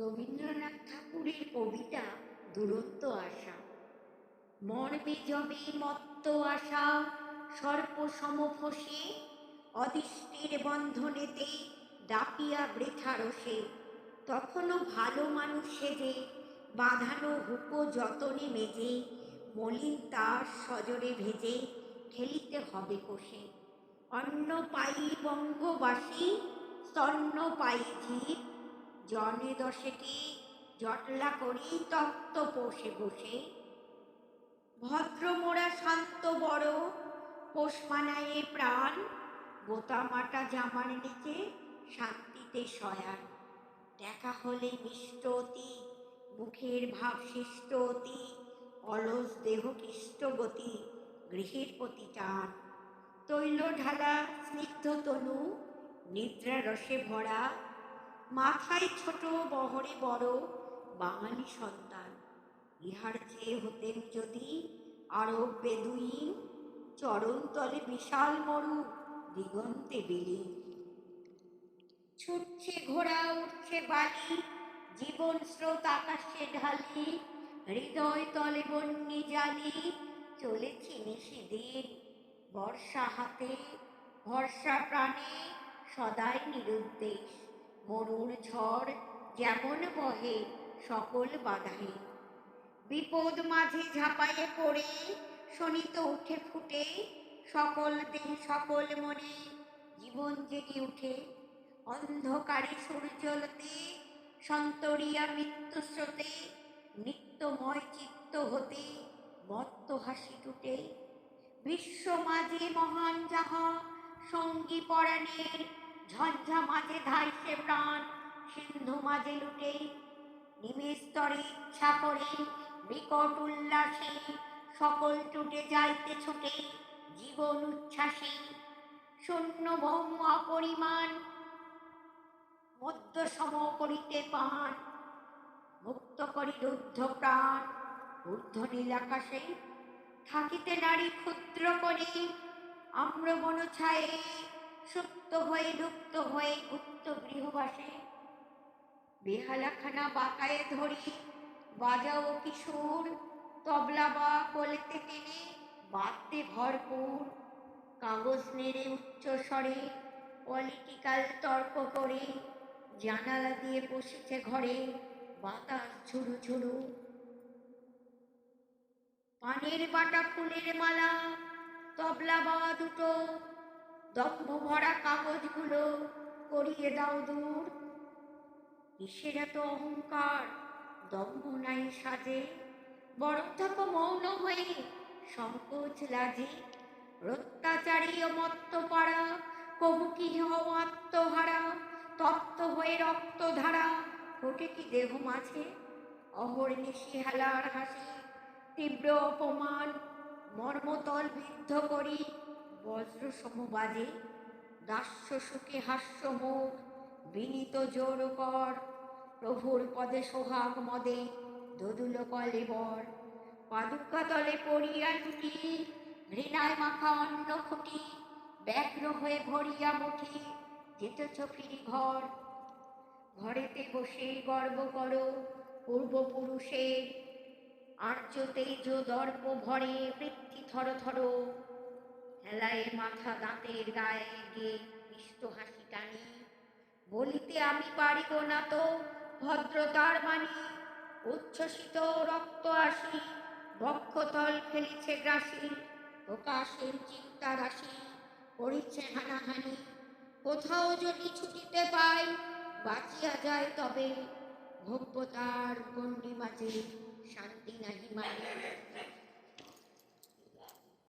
রবীন্দ্রনাথ ঠাকুরের কবিতা দুরন্ত আশা। মর্মে জবে মত্ত আশা সর্প সমফসে অদিষ্টের বন্ধনেতে ডাকিয়া বৃথা রসে তখনও ভালো মানুষ সেজে, বাঁধানো হুকো যতনে মেজে, মলিন তার সজরে ভেজে খেলিতে হবে কোষে। অন্ন পাই বঙ্গবাসী, স্তন্ন পাই জীব জনে দশেটি জটলা করি তত্ত্ব পোষে বসে? ভদ্র মোরা শান্ত বড়, পোষ মানায়ে প্রাণ বোতামাটা জামার নিচে শান্তিতে শয়ান। দেখা হলে মিষ্ট অতি, মুখের ভাব শিষ্ট অতি, অলস দেহ কিষ্ট গতি, গৃহের প্রতি টান। তৈল ঢালা স্নিগ্ধ তনু, নিদ্রা রসে ভরা মাথায় ছোট বহরে বড় বাঙালি সন্তান। ইহার চেয়ে হতেন যদি আরব বেদুইন, চরণতলে বিশাল মরু দিগন্তে বিলীন। ছুটছে ঘোড়া, উঠছে বালি, জীবন স্রোত আকাশে ঢালি, হৃদয় তলে বন্যি জালি, চলেছি নিশি দিন। বর্ষা হাতে ভরসা প্রাণে, সদাই নিরুদ্দেশ। মরুর ঝড় যেমন বহে, সকল বাধাই। বিপদ মাঝে ঝাঁপাইয়ে পড়ে শনিত উঠে ফুটে, সকল দেহ সকল মনে, জীবন জেগে উঠে। অন্ধকারে সূর্যলতে, সন্তরিয়া মৃত্যু স্রোতে, নিত্যময় চিত্ত হতে, মত্ত হাসি টুটে। বিশ্ব মাঝে মহান যাহা, সঙ্গী পরাণের ঝঞ্ঝা মাঝে ধাইছে প্রাণ, সিন্ধু মাঝে লুটে নিমেস্তরে ইচ্ছা করে, বিকট উল্লাসে সকল টুটে যাইতে ছোটে, জীবন উচ্ছ্বাসে, শূন্য ভৌম অপরিমাণ মধ্য সম করিতে পান, মুক্ত করি রুদ্ধ প্রাণ, ঊর্ধ্ব নীল আকাশে, থাকিতে নারী ক্ষুদ্র করে আম্র বন ছায়ে সুপ্ত হয়ে লুপ্ত হয়ে গুপ্ত গৃহবাসে। বেহালাখানা বাঁকায়ে ধরি, বাজাও কিশোর, তবলা বা কোলেতে টেনে বাদ্যে ভরপুর। কাগজ নেড়ে উচ্চ স্বরে পলিটিক্যাল তর্ক করে, জানালা দিয়ে বসেছে ঘরে বাতাস ঝুরু ঝুরু পানের বাটা ফুলের মালা, তবলা বাবা দুটো দম্ভ ভরা কাগজগুলো করিয়ে দাও দূর। কিসের এত অহংকার, দম্ভ নাই সাজে। বরং থাকো মৌন হয়ে, সংকোচ লাজে। অত্যাচারী ও মত্ত পাড়া কবু কি হও আত্মহারা? তপ্ত হয়ে রক্ত ধারা ফোটে কি দেহ মাঝে? অহর্নিশি হেলার হাসি, তীব্র অপমান, মর্মতল বিদ্ধ করি। বজ্র সমবাজে দাস্য সুখে হাস্য মুখ বিনীত জোর কর প্রভুর পদে সোহাগ মদে দোদুল কলে বর। পাদুকা তলে পড়িয়া টুটি ঘৃণায় মাখা অন্ন খুঁটি, ব্যগ্র হয়ে ভরিয়া মুঠি যেতেছ ফিরি ঘর। ঘরেতে বসে গর্ব করো পূর্বপুরুষের আর্য তেজ দর্প ভরে বৃত্তি থর থর হেলায় মাথা দাঁতের গায়ে গিয়ে মিষ্ট হাসি টানি। বলিতে আমি পারিব না তো ভদ্রতার মানি উচ্ছ্বসিত রক্ত আসি বক্ষতল ফেলিছে গ্রাসী, প্রকাশের চিন্তা রাশি করিছে হানাহানি। কোথাও যদি ছুটিতে পাই, বাঁচিয়া যায় তবে ভব্যতার গণ্ডি মাঝে শান্তি নাহি মানে।